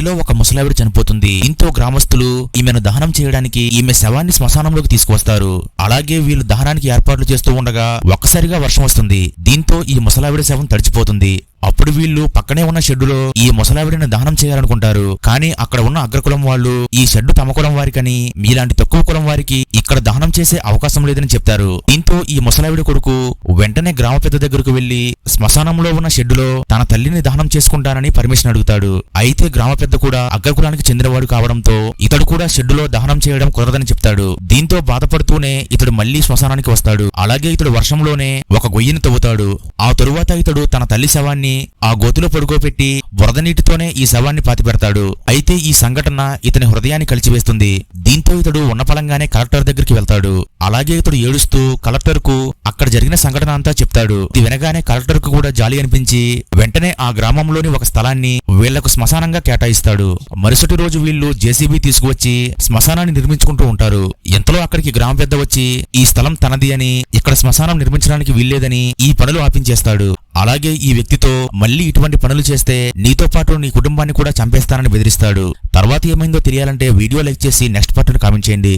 ఊరిలో ఒక ముసలావిడ చనిపోతుంది. దీంతో గ్రామస్తులు ఈమెను దహనం చేయడానికి ఈమె శవాన్ని శ్మశానంలోకి తీసుకువస్తారు. అలాగే వీళ్ళు దహనానికి ఏర్పాట్లు చేస్తూ ఉండగా ఒక్కసారిగా వర్షం వస్తుంది. దీంతో ఈ ముసలావిడ శవం తడిచిపోతుంది. అప్పుడు వీళ్ళు పక్కనే ఉన్న షెడ్డులో ఈ ముసలావిడిని దానం చేయాలనుకుంటారు. కానీ అక్కడ ఉన్న అగ్రకులం వాళ్ళు ఈ షెడ్డు తమ కులం వారికని మీలాంటి తక్కువ కులం వారికి ఇక్కడ దానం చేసే అవకాశం లేదని చెప్తారు. దీంతో ఈ ముసలావిడి కొడుకు వెంటనే గ్రామ పెద్ద దగ్గరకు వెళ్ళి శ్మశానంలో ఉన్న షెడ్డులో తన తల్లిని దానం చేసుకుంటానని పర్మిషన్ అడుగుతాడు. అయితే గ్రామ పెద్ద కూడా అగ్రకులానికి చెందినవాడు కావడంతో ఇతడు కూడా షెడ్డులో దహనం చేయడం కుదరదని చెప్తాడు. దీంతో బాధపడుతూనే ఇతడు మళ్ళీ శ్మశానానికి వస్తాడు. అలాగే ఇతడు వర్షంలోనే ఒక గొయ్యిని తవ్వుతాడు. ఆ తరువాత ఇతడు తన తల్లి శవాన్ని ఆ గోతిలో పడుకోబెట్టి వరదనీటితోనే ఈ శవాన్ని పాతిపెడతాడు. అయితే ఈ సంఘటన ఇతని హృదయాన్ని కలిచివేస్తుంది. దీంతో ఇతడు ఉన్నపలంగానే కలెక్టర్ దగ్గరికి వెళ్తాడు. అలాగే ఇతడు ఏడుస్తూ కలెక్టర్కు అక్కడ జరిగిన సంఘటన అంతా చెప్తాడు. ఇది వినగానే కలెక్టర్కు కూడా జాలి అనిపించి వెంటనే ఆ గ్రామంలోని ఒక స్థలాన్ని వీళ్ళకు శ్మశానంగా కేటాయిస్తాడు. మరుసటి రోజు వీళ్ళు జేసీబీ తీసుకువచ్చి శ్మశానాన్ని నిర్మించుకుంటూ ఉంటారు. ఎంతలో అక్కడికి గ్రామ పెద్ద వచ్చి ఈ స్థలం తనది అని ఇక్కడ శ్మశానం నిర్మించడానికి వీల్లేదని ఈ పనులు ఆపించేస్తాడు. అలాగే ఈ వ్యక్తితో మళ్ళీ ఇటువంటి పనులు చేస్తే నీతో పాటు నీ కుటుంబాన్ని కూడా చంపేస్తానని బెదిరిస్తాడు. తర్వాత ఏమైందో తెలియాలంటే వీడియో లైక్ చేసి నెక్స్ట్ పార్ట్ కామెంట్ చేయండి.